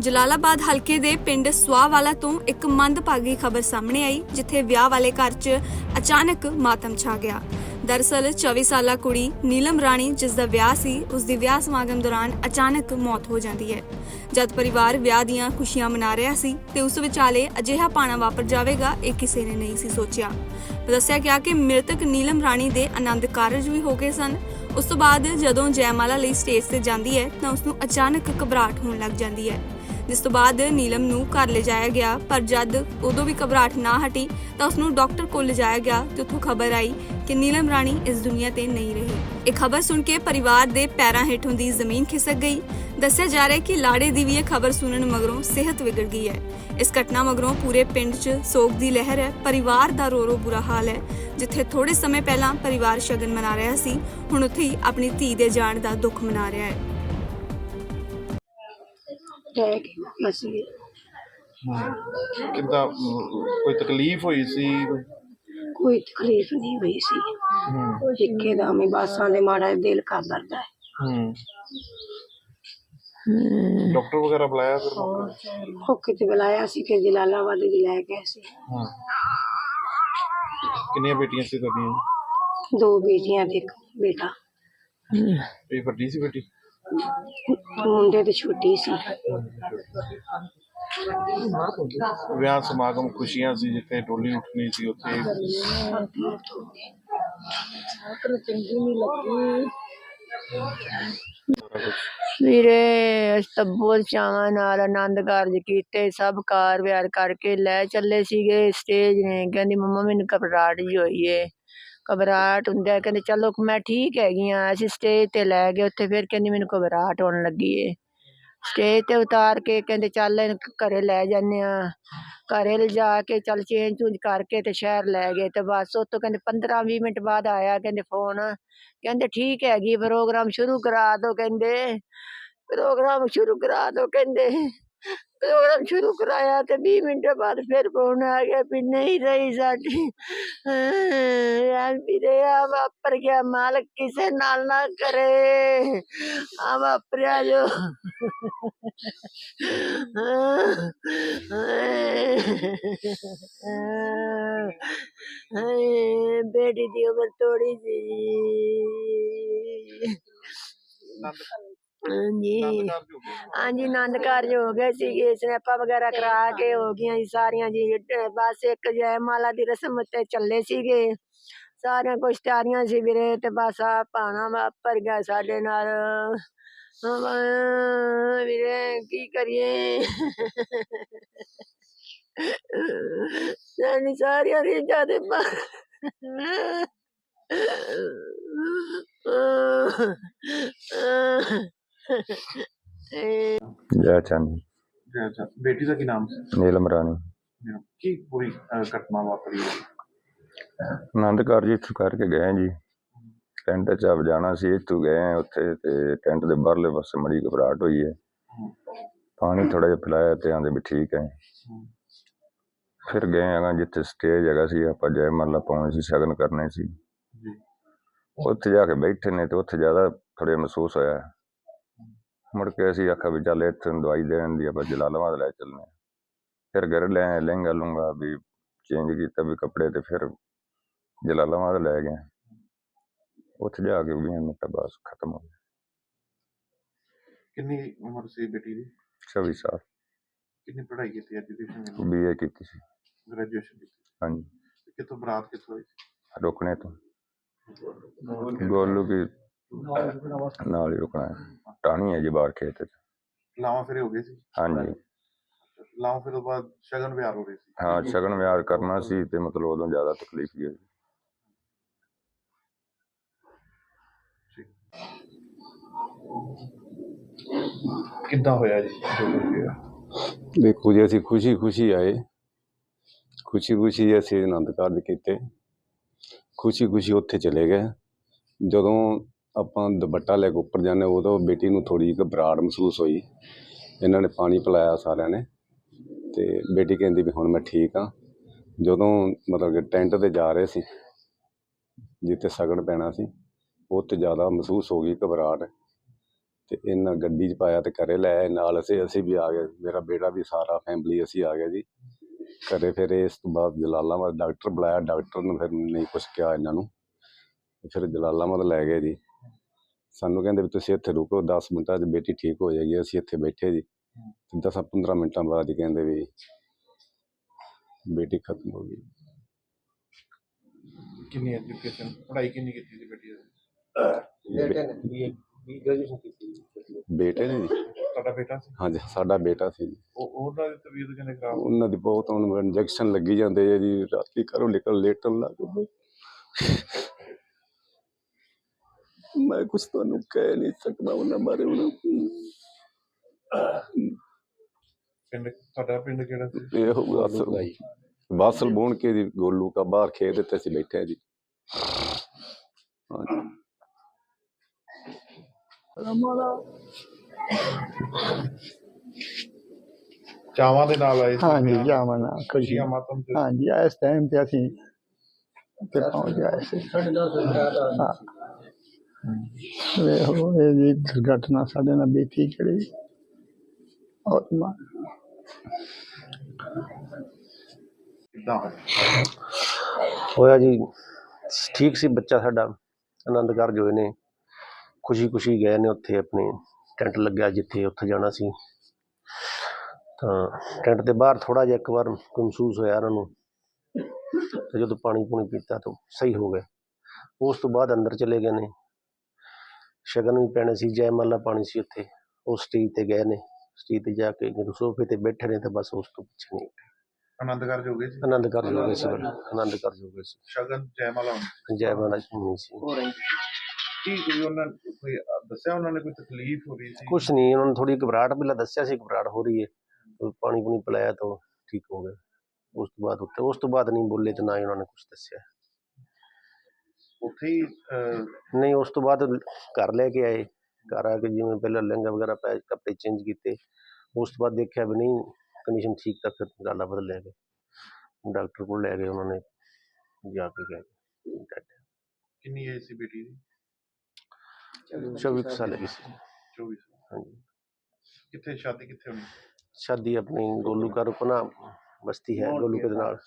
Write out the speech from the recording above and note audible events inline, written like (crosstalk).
ਜਲਾਲਾਬਾਦ ਹਲਕੇ ਦੇ ਪਿੰਡ ਸਵਾਵਾਲਾ ਤੋਂ ਇੱਕ ਮੰਦਭਾਗੀ ਖਬਰ ਸਾਹਮਣੇ ਆਈ, ਜਿੱਥੇ ਵਿਆਹ ਵਾਲੇ ਘਰ 'ਚ ਅਚਾਨਕ ਮਾਤਮ ਛਾ ਗਿਆ। ਦਰਅਸਲ 24 ਸਾਲਾ ਕੁੜੀ ਨੀਲਮ ਰਾਣੀ, ਜਿਸ ਦਾ ਵਿਆਹ ਸੀ, ਉਸ ਦੀ ਵਿਆਹ ਸਮਾਗਮ ਦੌਰਾਨ ਅਚਾਨਕ ਮੌਤ ਹੋ ਜਾਂਦੀ ਹੈ। ਜਦ ਪਰਿਵਾਰ ਵਿਆਹ ਦੀਆਂ ਖੁਸ਼ੀਆਂ ਮਨਾ ਰਿਹਾ ਸੀ, ਤੇ ਉਸ ਵਿਚਾਲੇ ਅਜਿਹਾ ਪਾਣਾ ਵਾਪਰ ਜਾਵੇਗਾ, ਇਹ ਕਿਸੇ ਨੇ ਨਹੀਂ ਸੀ ਸੋਚਿਆ। ਦੱਸਿਆ ਗਿਆ ਕਿ ਮ੍ਰਿਤਕ ਨੀਲਮ ਰਾਣੀ ਦੇ ਆਨੰਦ ਕਾਰਜ ਵੀ ਹੋ ਗਏ ਸਨ। ਉਸ ਤੋਂ ਬਾਅਦ ਜਦੋਂ ਜੈਮਾਲਾ ਲਈ ਸਟੇਜ ਤੇ ਜਾਂਦੀ ਹੈ, ਤਾਂ ਉਸ ਨੂੰ ਅਚਾਨਕ ਘਬਰਾਹਟ ਹੋਣ ਲੱਗ ਜਾਂਦੀ ਹੈ। ਜਿਸ ਤੋਂ ਬਾਅਦ ਨੀਲਮ ਨੂੰ ਘਰ ਲਿਜਾਇਆ ਗਿਆ। ਪਰ ਜਦ ਉਦੋਂ ਵੀ ਘਬਰਾਹਟ ਨਾ ਹਟੀ, ਤਾਂ ਉਸ ਨੂੰ ਡਾਕਟਰ ਕੋਲ ਲਿਜਾਇਆ ਗਿਆ ਤੇ ਉੱਥੋਂ ਖਬਰ ਆਈ ਕਿ ਨੀਲਮ ਰਾਣੀ ਇਸ ਦੁਨੀਆ ਤੇ ਨਹੀਂ ਰਹੀ। ਇਹ ਖਬਰ ਸੁਣ ਕੇ ਪਰਿਵਾਰ ਦੇ ਪੈਰਾਂ ਹੇਠੋਂ ਦੀ ਜ਼ਮੀਨ ਖਿਸਕ ਗਈ। ਦੱਸਿਆ ਜਾ ਰਿਹਾ ਹੈ ਕਿ ਲਾੜੇ ਦੀ ਵੀ ਇਹ ਖਬਰ ਸੁਣਨ ਮਗਰੋਂ ਸਿਹਤ ਵਿਗੜ ਗਈ ਹੈ। ਇਸ ਘਟਨਾ ਮਗਰੋਂ ਪੂਰੇ ਪਿੰਡ 'ਚ ਸੋਗ ਦੀ ਲਹਿਰ ਹੈ। ਪਰਿਵਾਰ ਦਾ ਰੋ ਰੋ ਬੁਰਾ ਹਾਲ ਹੈ, ਜਿੱਥੇ ਥੋੜੇ ਸਮੇਂ ਪਹਿਲਾਂ ਪਰਿਵਾਰ ਸ਼ਗਨ ਮਨਾ ਰਿਹਾ ਸੀ, ਹੁਣ ਉੱਥੇ ਹੀ ਆਪਣੀ ਧੀ ਦੇ ਜਾਣ ਦਾ ਦੁੱਖ ਮਨਾ ਰਿਹਾ ਹੈ। ਰਹਿ ਕੇ ਮਸੀ ਕਿੱਦਾਂ ਅਮ, ਕੋਈ ਤਕਲੀਫ ਹੋਈ ਸੀ ਕੋਈ ਤਕਲੀਫ ਨਹੀਂ ਹੋਈ ਸੀ ਹੂੰ ਇੱਕੇ ਦਾ ਮੈਂ ਬਾਸਾਂ ਦੇ ਮਾੜਾ ਜਿਹਾ ਦਿਲ ਕਰ ਦਰਦਾ ਹੈ ਹੂੰ ਡਾਕਟਰ ਵਗੈਰਾ ਬੁਲਾਇਆ ਫਿਰ ਉਹ ਕਿਤੇ ਬੁਲਾਇਆ ਸੀ ਫਿਰ ਜਲਾਲਾਬਾਦ ਵੀ ਲੈ ਗਏ ਸੀ ਹਾਂ ਕਿੰਨੀਆਂ ਬੇਟੀਆਂ ਸੀ ਤੁਹਾਡੀਆਂ ਦੋ ਬੇਟੀਆਂ ਤੇ ਇੱਕ ਬੇਟਾ ਇਹ ਵੱਡੀ ਸੀ ਬੇਟੀ ਮੁੰਡੇ ਤੇ ਛੋਟੀ ਸੀ ਵਿਆਹ ਸਮਾਗਮ ਖੁਸ਼ੀਆਂ ਸੀ ਜਿੱਥੇ ਡੋਲੀ ਉੱਠਣੀ ਸੀ ਉੱਥੇ ਸਾਰਾ ਕੁਛ ਵੀਰੇ ਅਸੀਂ ਤਾਂ ਬਹੁਤ ਚਾਵਾਂ ਨਾਲ ਆਨੰਦ ਕਾਰਜ ਕੀਤੇ ਸਭ ਕਾਰ ਵਿਹਾਰ ਕਰਕੇ ਲੈ ਚੱਲੇ ਸੀਗੇ ਸਟੇਜ ਨੇ ਕਹਿੰਦੀ ਮੰਮਾ ਮੈਨੂੰ ਘਬਰਾਹਟ ਜਿਹੀ ਹੋਈ ਏ ਘਬਰਾਹਟ ਹੁੰਦਾ ਕਹਿੰਦੇ, ਚਲੋ ਮੈਂ ਠੀਕ ਹੈਗੀ ਆ ਅਸੀਂ ਸਟੇਜ ਤੇ ਲੈ ਗਏ ਉੱਥੇ। ਫਿਰ ਕਹਿੰਦੀ, ਮੈਨੂੰ ਘਬਰਾਹਟ ਹੋਣ ਲੱਗੀ ਏ। ਸਟੇਜ ਤੇ ਉਤਾਰ ਕੇ ਕਹਿੰਦੇ, ਚੱਲ ਇਹਨੂੰ ਘਰੇ ਲੈ ਜਾਂਦੇ ਆ ਘਰੇ ਲਿਜਾ ਕੇ ਚੱਲ ਚੇਂਜ ਚੂੰਜ ਕਰਕੇ ਤੇ ਸ਼ਹਿਰ ਲੈ ਗਏ ਤੇ ਬਸ। ਉੱਥੋਂ ਕਹਿੰਦੇ 15 20 ਮਿੰਟ ਬਾਅਦ ਆਇਆ ਕਹਿੰਦੇ ਫੋਨ ਕਹਿੰਦੇ, ਠੀਕ ਹੈਗੀ ਪ੍ਰੋਗਰਾਮ ਸ਼ੁਰੂ ਕਰਾ ਦਿਓ ਕਹਿੰਦੇ। ਪ੍ਰੋਗਰਾਮ ਸ਼ੁਰੂ ਕਰਾ ਦਿਓ ਕਹਿੰਦੇ। ਪ੍ਰੋਗਰਾਮ ਸ਼ੁਰੂ ਕਰਾਇਆ ਤੇ 20 ਮਿੰਟ ਬਾਅਦ ਫਿਰ ਫੋਨ ਆ ਗਿਆ ਵੀ ਨਹੀਂ ਰਹੀ ਸਾਡੀ। ਯਾਰ ਵੀਰੇ ਆ ਵਾਪਰ ਗਿਆ ਮਾਲਕ ਕਿਸੇ ਨਾਲ ਨਾ ਕਰੇ। ਆ ਵਾਪਰਿਆ ਜੋ। ਹਾਏ ਬੇਟੀ ਦੀ ਉਮਰ ਥੋੜੀ ਜੀ। ਹਾਂਜੀ। ਆਨੰਦ ਕਾਰਜ ਹੋ ਗਏ ਹਾਂਜੀ ਆਨੰਦ ਕਾਰਜ ਹੋ ਗਏ ਸੀਗੇ ਸਨੈਪਾਂ ਵਗੈਰਾ ਕਰਾ ਕੇ ਹੋ ਗਈਆਂ ਜੀ ਸਾਰੀਆਂ ਜੀ। ਅਹ ਬਸ ਇੱਕ ਜੈਮਾਲਾ ਦੀ ਰਸਮ ਉੱਤੇ ਚੱਲੇ ਸੀਗੇ। ਸਾਰੀਆਂ ਕੁਛ ਤਿਆਰੀਆਂ ਸੀ ਵੀਰੇ ਤੇ ਬਸ ਆ ਪਾਣਾ ਵਾਪਰ ਗਿਆ ਸਾਡੇ ਨਾਲ। ਹਾਂ ਵੀਰੇ ਕੀ ਕਰੀਏ? ਸਾਡੀ ਸਾਰੀਆਂ ਰੀਝਾਂ ਦੇ (laughs) ਜੈ ਚੰਦ। ਅੱਛਾ, ਅੱਛਾ ਬੇਟੀ ਦਾ ਕੀ ਨਾਮ ਸੀ? ਨੀਲਮ ਰਾਣੀ। ਕੀ ਪੂਰੀ ਅਹ, ਘਟਨਾ ਵਾਪਰੀ ਹੈ? ਆਨੰਦ ਕਾਰਜ ਇੱਥੋਂ ਕਰਕੇ ਗਏ ਜੀ। ਟੈਂਟ 'ਚ ਆਪ ਜਾਣਾ ਸੀ ਇੱਥੋਂ ਗਏ ਹਾਂ ਉੱਥੇ ਤੇ ਟੈਂਟ ਦੇ ਬਾਹਰਲੇ ਪਾਸੇ ਮੜੀ ਘਬਰਾਹਟ ਹੋਈ ਹੈ। ਪਾਣੀ ਥੋੜਾ ਜਿਹਾ ਪਿਲਾਇਆ ਤੇ ਆਂਦੇ ਵੀ ਠੀਕ ਹੈ। ਫਿਰ ਗਏ ਹੈਗਾ ਜਿੱਥੇ ਸਟੇਜ ਹੈਗਾ ਸੀ ਆਪਾਂ ਜੈ ਮੱਲਾ ਪਾਉਣੀ ਸੀ ਸ਼ਗਨ ਕਰਨੇ ਸੀ। ਜੀ। ਉੱਥੇ ਜਾ ਕੇ ਬੈਠੇ ਨੇ ਤੇ ਉੱਥੇ ਜ਼ਿਆਦਾ ਥੋੜ੍ਹਾ ਮਹਿਸੂਸ ਹੋਇਆ। ਮੁੜ ਕੇ ਅਸੀਂ ਆਖਿਆ ਵੀ ਚੱਲ ਇੱਥੇ ਨੂੰ ਦਵਾਈ ਦੇਣ ਦੀ ਆਪਾਂ ਜਲਾਲਾਬਾਦ ਲੈ ਚੱਲਨੇ। ਫਿਰ ਘਰ ਲੈ ਲਹਿੰਗਾ ਲੂੰਗਾ ਵੀ ਚੇਂਜ ਕੀਤਾ ਵੀ ਕੱਪੜੇ ਤੇ ਫਿਰ ਜਲਾਲਾਬਾਦ ਲੈ ਗਏ। ਉੱਥੇ ਜਾ ਕੇ ਵੀ ਮਿੰਟ ਬਾਅਦ ਖਤਮ ਹੋ ਗਿਆ। ਕਿੰਨੀ ਉਮਰ ਸੀ ਬੇਟੀ ਦੀ? 24 ਸਾਲ। ਕਿੰਨੀ ਪੜ੍ਹਾਈ ਕੀਤੀ ਐਜੂਕੇਸ਼ਨ ਬੀਏ ਕੀਤੀ ਸੀ। ਗ੍ਰੈਜੂਏਸ਼ਨ ਕੀਤੀ। ਹਾਂਜੀ। ਕਿਤੋਂ ਬਰਾਤ ਕਿੱਥੋਂ ਹੋਈ ਰੁਕਣੇ ਤੋਂ। ਗੋਲੂ ਕੀ ਨਾਲ ਹੀ ਰੁਕਣਾ ਹੈ। ਟਾਣੀ ਹੈ ਜੀ ਬਾਹਰ ਖੇਤ 'ਚ। ਲਾਵਾਂ ਫਿਰ ਹੋ ਗਏ ਸੀ। ਹਾਂਜੀ। ਲਾਵਾਂ ਫਿਰ ਤੋਂ ਬਾਅਦ ਸ਼ਗਨ ਵਿਆਹ ਹੋ ਰਹੇ ਸੀ। ਹਾਂ ਸ਼ਗਨ ਵਿਆਹ ਕਰਨਾ ਸੀ ਤੇ ਮਤਲਬ ਉਦੋਂ ਜ਼ਿਆਦਾ ਤਕਲੀਫ ਹੀ ਹੋਈ। ਕਿੱਦਾਂ ਹੋਇਆ ਜੀ? ਜੋ ਕੁਝ ਹੋਇਆ ਦੇਖੋ ਜੀ ਅਸੀਂ ਖੁਸ਼ੀ ਖੁਸ਼ੀ ਆਏ। ਖੁਸ਼ੀ ਖੁਸ਼ੀ ਅਸੀਂ ਆਨੰਦ ਕਾਰਜ ਕੀਤੇ। ਖੁਸ਼ੀ ਖੁਸ਼ੀ ਉੱਥੇ ਚਲੇ ਗਏ। ਜਦੋਂ ਆਪਾਂ ਦੁਪੱਟਾ ਲੈ ਕੇ ਉੱਪਰ ਜਾਂਦੇ ਉਦੋਂ ਬੇਟੀ ਨੂੰ ਥੋੜੀ ਘਬਰਾਹਟ ਮਹਿਸੂਸ ਹੋਈ। ਇਹਨਾਂ ਨੇ ਪਾਣੀ ਪਿਲਾਇਆ ਸਾਰਿਆਂ ਨੇ ਤੇ ਬੇਟੀ ਕਹਿੰਦੀ ਵੀ ਹੁਣ ਮੈਂ ਠੀਕ ਹਾਂ। ਜਦੋਂ ਮਤਲਬ ਕਿ ਟੈਂਟ ਤੇ ਜਾ ਰਹੇ ਸੀ, ਜਿੱਥੇ ਸਗਨ ਪੈਣਾ ਸੀ, ਉੱਥੇ ਜ਼ਿਆਦਾ ਮਹਿਸੂਸ ਹੋ ਗਈ ਘਬਰਾਹਟ ਤੇ ਇਹਨਾਂ ਗੱਡੀ 'ਚ ਪਾਇਆ ਤੇ ਘਰੇ ਲੈ ਆਏ। ਨਾਲ ਅਸੀਂ ਅਸੀਂ ਵੀ ਆ ਗਏ। ਮੇਰਾ ਬੇਟਾ ਵੀ ਸਾਰਾ ਫੈਮਿਲੀ ਅਸੀਂ ਆ ਗਏ ਜੀ। ਘਰੇ ਫਿਰ ਇਸ ਤੋਂ ਬਾਅਦ ਜਲਾਲਾਬਾਦ, ਡਾਕਟਰ ਬੁਲਾਇਆ। ਡਾਕਟਰ ਨੇ ਫਿਰ ਨਹੀਂ ਕੁਛ ਕਿਹਾ ਇਹਨਾਂ ਨੂੰ। ਫਿਰ ਜਲਾਲਾਬਾਦ ਲੈ ਗਏ ਜੀ। ਸਾਨੂੰ ਕਹਿੰਦੇ ਵੀ ਤੁਸੀਂ ਇੱਥੇ ਰੁਕੋ 10 ਮਿੰਟਾਂ 'ਚ ਬੇਟੀ ਠੀਕ ਹੋ ਜਾਏਗੀ ਅਸੀਂ ਇੱਥੇ ਬੈਠੇ ਜੀ। ਤੇ 10 15 ਮਿੰਟਾਂ ਬਾਅਦ ਹੀ ਕਹਿੰਦੇ ਵੀ ਬੇਟੀ ਖਤਮ ਹੋ ਗਈ। ਕਿੰਨੀ ਐਜੂਕੇਸ਼ਨ ਪੜ੍ਹਾਈ ਕਿੰਨੀ ਕੀਤੀ ਸੀ ਬੇਟੀ ਦੀ ਬੇਟੇ ਨੇ। ਜੀ। ਤੁਹਾਡਾ ਬੇਟਾ ਸੀ? ਹਾਂਜੀ ਸਾਡਾ ਬੇਟਾ ਸੀ ਜੀ। ਉਹ ਉਹਨਾਂ ਦੀ ਤਬੀਅਤ ਕਿੰਨੇ ਖਰਾਬ? ਉਹਨਾਂ ਦੀ ਬਹੁਤ ਹੁਣ ਇੰਜੈਕਸ਼ਨ ਲੱਗੀ ਜਾਂਦੇ ਜੀ ਰਾਤੀ ਘਰੋਂ ਨਿਕਲ ਲੇਟਣ ਲੱਗ ਪਏ। ਮੈਂ ਕੁਝ ਤੁਹਾਨੂੰ ਕਹਿ ਨਹੀਂ ਸਕਦਾ ਉਹਨਾਂ ਬਾਰੇ ਹੁਣ ਪਿੰਡ ਤੁਹਾਡਾ ਪਿੰਡ ਕਿਹੜਾ ਸੀ ਇਹ ਹੋਊਗਾ ਅਸਲ ਵਾਸਲ ਬੋਣ ਕੇ ਜੀ ਗੋਲੂ ਕਾ ਬਾਹਰ ਖੇਤ ਦਿੱਤੇ ਸੀ ਬੈਠੇ ਆ ਜੀ ਹਾਂਜੀ ਚਾਵਾਂ ਦੇ ਨਾਲ ਆਏ ਸੀ ਹਾਂਜੀ। ਜਾਵਾਂ ਨਾਲ ਖੁਸ਼ੀ ਖੁਸ਼ੀਆਂ ਮਾਤਮ ਤੇ ਹਾਂਜੀ ਇਸ ਟਾਈਮ ਤੇ ਅਸੀਂ ਤੇ ਪਹੁੰਚ ਗਏ ਸੀ ਹਾਂ ਵੇਖੋ ਇਹ ਜੀ ਦੁਰਘਟਨਾ ਸਾਡੇ ਨਾਲ ਬੀਤੀ ਕਿਹੜੀ? ਔਰ ਮਾ ਕਿੱਦਾਂ ਹੋਇਆ? ਜੀ ਠੀਕ ਸੀ ਬੱਚਾ ਸਾਡਾ ਆਨੰਦ ਕਾਰਜ ਹੋਏ ਨੇ। ਖੁਸ਼ੀ ਖੁਸ਼ੀ ਗਏ ਨੇ ਉੱਥੇ ਆਪਣੇ ਟੈਂਟ ਲੱਗਿਆ ਜਿੱਥੇ ਉੱਥੇ ਜਾਣਾ ਸੀ। ਤਾਂ ਟੈਂਟ ਦੇ ਬਾਹਰ ਥੋੜਾ ਜਿਹਾ ਇੱਕ ਵਾਰ ਮਹਿਸੂਸ ਹੋਇਆ ਉਹਨਾਂ ਨੂੰ। ਤੇ ਜਦੋਂ ਪਾਣੀ ਪੂਣੀ ਪੀਤਾ ਤਾਂ ਸਹੀ ਹੋ ਗਏ ਉਸ ਤੋਂ ਬਾਅਦ ਅੰਦਰ ਚਲੇ ਗਏ ਨੇ। ਸ਼ਗਨ ਵੀ ਪੈਣੇ ਸੀ ਜੈ ਮਾਲਾ ਪਾਣੀ ਸੀ ਉੱਥੇ। ਉਹ ਸਟੇਜ ਤੇ ਗਏ ਨੇ। ਸਟੇਜ ਤੇ ਜਾ ਕੇ ਜਦੋਂ ਸੋਫੇ ਤੇ ਬੈਠੇ ਨੇ ਤਾਂ ਬਸ ਉਸ ਤੋਂ ਪਿੱਛੇ ਨਹੀਂ ਆਨੰਦ ਕਾਰਜ ਹੋ ਗਏ ਸੀ? ਆਨੰਦ ਕਾਰਜ ਹੋ ਗਏ ਸੀ ਆਨੰਦ ਕਾਰਜ। ਹੋ ਗਏ ਸੀ। ਸ਼ਗਨ ਜੈਮਾਲਾ ਹੋਣੀ। ਜੈ ਮਾਲਾ ਹੋਣੀ ਸੀ। ਕੀ ਕੋਈ ਉਹਨਾਂ ਨੇ ਕੋਈ ਦੱਸਿਆ ਉਹਨਾਂ ਨੇ ਕੋਈ ਤਕਲੀਫ ਹੋ ਰਹੀ ਸੀ? ਕੁਛ ਨਹੀਂ ਉਹਨਾਂ ਨੂੰ ਥੋੜੀ ਘਬਰਾਹਟ ਪਹਿਲਾਂ ਦੱਸਿਆ ਸੀ ਘਬਰਾਹਟ ਹੋ ਰਹੀ ਹੈ। ਤੇ ਪਾਣੀ ਪੂਣੀ ਪਿਲਾਇਆ ਤਾਂ ਠੀਕ ਹੋ ਗਏ ਉਸ ਤੋਂ ਬਾਅਦ ਉੱਥੇ ਉਸ ਤੋਂ ਬਾਅਦ ਨਹੀਂ ਬੋਲੇ ਤੇ ਨਾ ਹੀ ਉਹਨਾਂ ਨੇ ਕੁਝ ਦੱਸਿਆ। ਉੱਥੇ ਹੀ ਅਹ, ਨਹੀਂ ਉਸ ਤੋਂ ਬਾਅਦ ਘਰ ਲੈ ਕੇ ਆਏ। ਘਰ ਆ ਕੇ ਜਿਵੇਂ ਪਹਿਲਾਂ ਲਹਿੰਗਾ ਵਗੈਰਾ ਪਾਇਆ ਕੱਪੜੇ ਚੇਂਜ ਕੀਤੇ। ਉਸ ਤੋਂ ਬਾਅਦ ਦੇਖਿਆ ਵੀ ਨਹੀਂ ਕੰਡੀਸ਼ਨ ਠੀਕ ਤਾਂ ਫਿਰ ਗਾਲਾ ਬਦਲ ਲੈ ਗਏ ਡਾਕਟਰ ਕੋਲ ਲੈ ਗਏ ਉਹਨਾਂ ਨੇ ਜਾ ਕੇ ਗਏ। ਕਿੰਨੀ ਏਜ ਸੀ ਬੇਟੀ ਦੀ? ਚੌਵੀ ਕੁ ਸਾਲ ਦੀ। ਸੀ 24 ਹਾਂਜੀ। ਕਿੱਥੇ ਸ਼ਾਦੀ ਕਿੱਥੇ ਹੋਣੀ? ਸ਼ਾਦੀ ਆਪਣੀ ਗੋਲੂ ਘਰ ਉਪਨਾ ਬਸਤੀ ਹੈ ਗੋਲੂ ਕੇ ਦੇ ਨਾਲ।